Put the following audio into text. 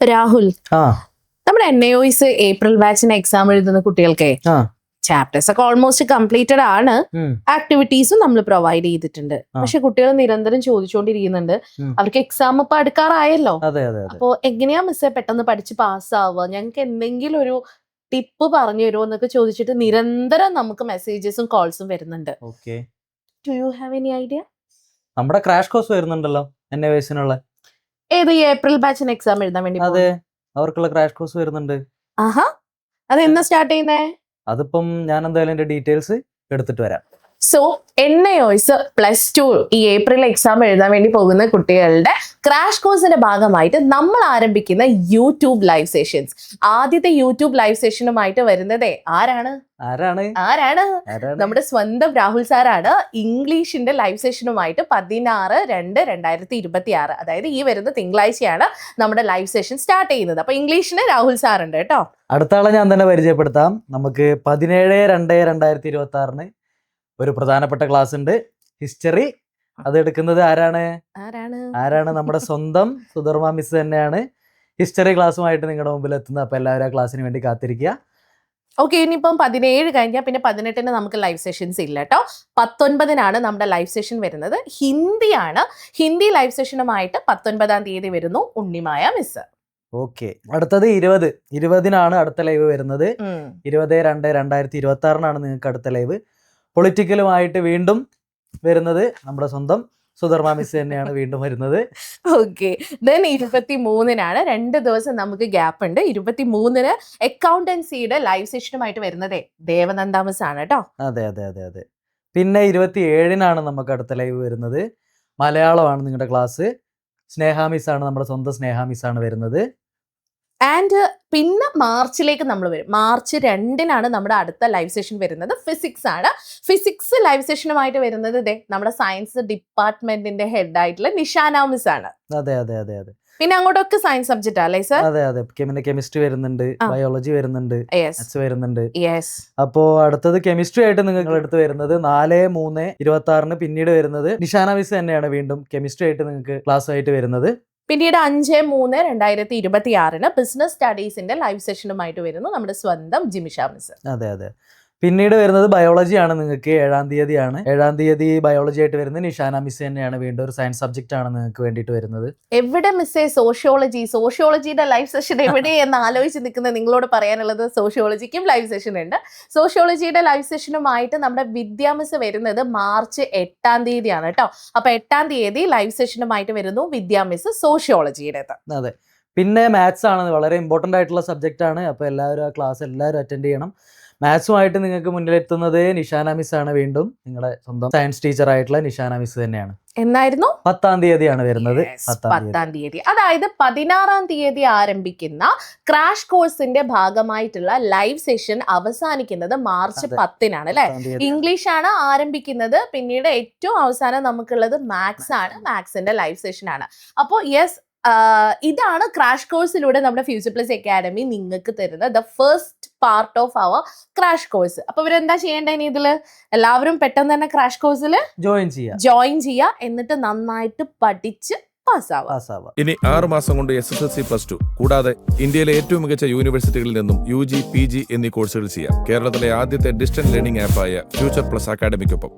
രാഹുൽ. നമ്മുടെ N A O S April ബാച്ചിന് exam എഴുതുന്ന കുട്ടികൾക്കേ ചാപ്റ്റേഴ്സ് ഒക്കെ ഓൾമോസ്റ്റ് കംപ്ലീറ്റഡ് ആണ്. ആക്ടിവിറ്റീസും നമ്മൾ പ്രൊവൈഡ് ചെയ്തിട്ടുണ്ട്. പക്ഷെ കുട്ടികൾ നിരന്തരം ചോദിച്ചുകൊണ്ടിരിക്കുന്നുണ്ട് അവർക്ക് എക്സാം ഇപ്പൊ അടുക്കാറായല്ലോ. അപ്പോ എങ്ങനെയാ മിസ്സേ പെട്ടെന്ന് പഠിച്ച് പാസ്സാവുക? ഞങ്ങൾക്ക് എന്തെങ്കിലും ഒരു ടിപ്പ് പറഞ്ഞു തരുമോ എന്നൊക്കെ ചോദിച്ചിട്ട് നിരന്തരം നമുക്ക് മെസ്സേജസും കോൾസും വരുന്നുണ്ട്. Okay do you have any idea നമ്മുടെ ക്രാഷ് കോഴ്സ് വരുന്നുണ്ടല്ലോ എന്നെ വയസ്സിനുള്ള ഏത് ഏപ്രിൽ ബാച്ചിന് എക്സാം എഴുതാൻ വേണ്ടി അതെ. അവർക്കുള്ള ക്രാഷ് കോഴ്സ് വരുന്നുണ്ട്. ആഹാ. അത് എന്നാ സ്റ്റാർട്ട് ചെയ്യുന്നേ? അതിപ്പം ഞാൻ എന്തായാലും എന്റെ ഡീറ്റെയിൽസ് എടുത്തിട്ട് വരാം. So N I plus two ഈ ഏപ്രിൽ എക്സാം എഴുതാൻ വേണ്ടി പോകുന്ന കുട്ടികളുടെ ക്രാഷ് കോഴ്സിന്റെ ഭാഗമായിട്ട് നമ്മൾ ആരംഭിക്കുന്ന യൂട്യൂബ് ലൈവ് സെഷൻസ് ആദ്യത്തെ യൂട്യൂബ് ലൈവ് സെഷനുമായിട്ട് വരുന്നതേ ആരാണ്? ആരാണ്? ആരാണ്? നമ്മുടെ സ്വന്തം രാഹുൽ സാറാണ് ഇംഗ്ലീഷിന്റെ ലൈവ് സെഷനുമായിട്ട് പതിനാറ് രണ്ട് രണ്ടായിരത്തി ഇരുപത്തി ആറ് അതായത് ഈ വരുന്ന തിങ്കളാഴ്ചയാണ് നമ്മുടെ ലൈവ് സെഷൻ സ്റ്റാർട്ട് ചെയ്യുന്നത്. അപ്പൊ ഇംഗ്ലീഷിന് രാഹുൽ സാറുണ്ട് കേട്ടോ. അടുത്ത ആളെ ഞാൻ തന്നെ പരിചയപ്പെടുത്താം. നമുക്ക് പതിനേഴ് രണ്ട് രണ്ടായിരത്തി ഇരുപത്തി ആറിന് ഒരു പ്രധാനപ്പെട്ട ക്ലാസ് ഉണ്ട് ഹിസ്റ്ററി. അത് എടുക്കുന്നത് ആരാണ്? ആരാണ്? നമ്മുടെ സ്വന്തം സുധർമ്മ മിസ് തന്നെയാണ്. ഹിസ്റ്ററി ക്ലാസ്സുമായിട്ട് നിങ്ങളുടെ മുമ്പിൽ എത്തുന്നത് അപ്പൊ എല്ലാവരും ആ ക്ലാസ്സിന് വേണ്ടി കാത്തിരിക്കുക. ഓക്കെ ഇനിയിപ്പം പതിനേഴ് കഴിഞ്ഞാൽ പിന്നെ പതിനെട്ടിന് നമുക്ക് ലൈവ് സെഷൻസ് ഇല്ല കേട്ടോ പത്തൊൻപതിനാണ് നമ്മുടെ ലൈവ് സെഷൻ വരുന്നത്. ഹിന്ദിയാണ്. ഹിന്ദി ലൈവ് സെഷനുമായിട്ട് പത്തൊൻപതാം തീയതി വരുന്നു ഉണ്ണിമായ മിസ് ഓക്കെ അടുത്തത് ഇരുപത്. ഇരുപതിനാണ് അടുത്ത ലൈവ് വരുന്നത്. ഇരുപത് രണ്ട് രണ്ടായിരത്തി ഇരുപത്തി ആറിനാണ് നിങ്ങൾക്ക് അടുത്ത ലൈവ് പൊളിറ്റിക്കലുമായിട്ട് വീണ്ടും വരുന്നത് നമ്മുടെ സ്വന്തം സുധർമ്മ മിസ് തന്നെയാണ് വീണ്ടും വരുന്നത്. ഓക്കെ ദെൻ ഇരുപത്തി മൂന്നിനാണ് രണ്ട് ദിവസം നമുക്ക് ഗ്യാപ്പ് ഉണ്ട്. ഇരുപത്തി മൂന്നിന് അക്കൗണ്ടൻസിയുടെ ലൈവ് സെഷനുമായിട്ട് വരുന്നതേ ദേവനന്ദാമസ് ആണ് കേട്ടോ. അതെ അതെ അതെ അതെ. പിന്നെ ഇരുപത്തി ഏഴിനാണ് നമുക്ക് അടുത്ത ലൈവ് വരുന്നത്. മലയാളമാണ് നിങ്ങളുടെ ക്ലാസ് സ്നേഹ മിസ് ആണ് നമ്മുടെ സ്വന്തം സ്നേഹ മിസ് ആണ് വരുന്നത്. ആൻഡ് പിന്നെ മാർച്ചിലേക്ക് നമ്മൾ വരും. മാർച്ച് രണ്ടിനാണ് നമ്മുടെ അടുത്ത ലൈവ് സെഷൻ വരുന്നത്. ഫിസിക്സ് ആണ്. ഫിസിക്സ് ലൈവ് സെഷനുമായിട്ട് വരുന്നത് ഇതേ നമ്മുടെ സയൻസ് ഡിപ്പാർട്ട്മെന്റിന്റെ ഹെഡ് ആയിട്ടുള്ള നിഷാന മിസ് ആണ്. അതെ അതെ അതെ അതെ. പിന്നെ അങ്ങോട്ടൊക്കെ സയൻസ് സബ്ജക്റ്റ് അല്ലേ സർ അതെ അതെ. പിന്നെ കെമിസ്ട്രി വരുന്നുണ്ട്. ബയോളജി വരുന്നുണ്ട്. വരുന്നുണ്ട്. യെസ് അപ്പോ അടുത്തത് കെമിസ്ട്രി ആയിട്ട് നിങ്ങൾ എടുത്ത് വരുന്നത് നാല് മൂന്ന് ഇരുപത്തി ആറിന് പിന്നീട് വരുന്നത് നിഷാന മിസ് തന്നെയാണ് വീണ്ടും കെമിസ്ട്രി ആയിട്ട് നിങ്ങൾക്ക് ക്ലാസ് ആയിട്ട് വരുന്നത്. പിന്നീട് അഞ്ച് മൂന്ന് രണ്ടായിരത്തി ഇരുപത്തി ആറിന് ബിസിനസ് സ്റ്റഡീസിന്റെ ലൈവ് സെഷനുമായിട്ട് വരുന്നു നമ്മുടെ സ്വന്തം ജിമിഷ മിസ് അതെ അതെ. പിന്നീട് വരുന്നത് ബയോളജി ആണ്. നിങ്ങൾക്ക് ഏഴാം തീയതിയാണ്. ഏഴാം തീയതി ബയോളജി ആയിട്ട് വരുന്നത് നിഷാന മിസ് തന്നെയാണ്. വീണ്ടും ഒരു സയൻസ് സബ്ജക്റ്റ് ആണ് നിങ്ങൾക്ക് വേണ്ടിയിട്ട് വരുന്നത്. എവിടെ മിസ്സേ സോഷ്യോളജി സോഷ്യോളജിയുടെ ലൈവ് സെഷൻ എവിടെ എന്ന് ആലോചിച്ച് നിൽക്കുന്ന നിങ്ങളോട് പറയാനുള്ളത് സോഷ്യോളജിക്കും ലൈവ് സെഷൻ ഉണ്ട്. സോഷ്യോളജിയുടെ ലൈവ് സെഷനുമായിട്ട് നമ്മുടെ വിദ്യാ മിസ് വരുന്നത് മാർച്ച് എട്ടാം തീയതിയാണ് കേട്ടോ. അപ്പൊ എട്ടാം തീയതി ലൈവ് സെഷനുമായിട്ട് വരുന്നു വിദ്യാ മിസ് സോഷ്യോളജിയുടേത് അതെ. പിന്നെ മാത്സ് ആണ്. വളരെ ഇമ്പോർട്ടന്റ് ആയിട്ടുള്ള സബ്ജക്റ്റ് ആണ്. അപ്പോൾ എല്ലാവരും ആ ക്ലാസ് എല്ലാവരും അറ്റൻഡ് ചെയ്യണം. മാത്സുമായിട്ട് നിങ്ങൾക്ക് മുന്നിലെത്തുന്നത് നിഷാന മിസ് ആണ് വീണ്ടും. നിങ്ങളുടെ സ്വന്തം സയൻസ് ടീച്ചർ ആയിട്ടുള്ള നിഷാന മിസ് തന്നെയാണ്. എന്നായിരുന്നു? പത്താം തീയതിയാണ് വരുന്നത്. പത്താം തീയതി. അതായത് പതിനാറാം തീയതി ആരംഭിക്കുന്ന ക്രാഷ് കോഴ്സിന്റെ ഭാഗമായിട്ടുള്ള ലൈവ് സെഷൻ അവസാനിക്കുന്നത് മാർച്ച്. പത്തിനാണ് അല്ലെ? ഇംഗ്ലീഷ് ആണ് ആരംഭിക്കുന്നത്. പിന്നീട് ഏറ്റവും അവസാനം നമുക്കുള്ളത് മാത്സ് ആണ്. മാത്സിന്റെ ലൈവ് സെഷൻ ആണ്. അപ്പോൾ യെസ് ഇതാണ് ക്രാഷ് കോഴ്സിലൂടെ നമ്മുടെ ഫ്യൂച്ചർ പ്ലസ് അക്കാഡമി നിങ്ങൾക്ക് തരുന്ന the first part of our crash course അപ്പൊ ഇവരെന്താ ചെയ്യേണ്ടത് ഇനി ഇതിൽ? എല്ലാവരും പെട്ടെന്ന് തന്നെ ക്രാഷ് കോഴ്സിൽ ജോയിൻ ചെയ്യുക ജോയിൻ ചെയ്യുക എന്നിട്ട് നന്നായിട്ട് പഠിച്ച് ഇനി ആറ് മാസം കൊണ്ട് S S L C plus two കൂടാതെ ഇന്ത്യയിലെ ഏറ്റവും മികച്ച യൂണിവേഴ്സിറ്റികളിൽ നിന്നും യു ജി പി ജി എന്നീ കോഴ്സുകൾ ചെയ്യാം. കേരളത്തിലെ ആദ്യത്തെ ഡിസ്റ്റൻസ് ലേണിംഗ് ആപ്പായ ഫ്യൂച്ചർ പ്ലസ് അക്കാഡമിക്കൊപ്പം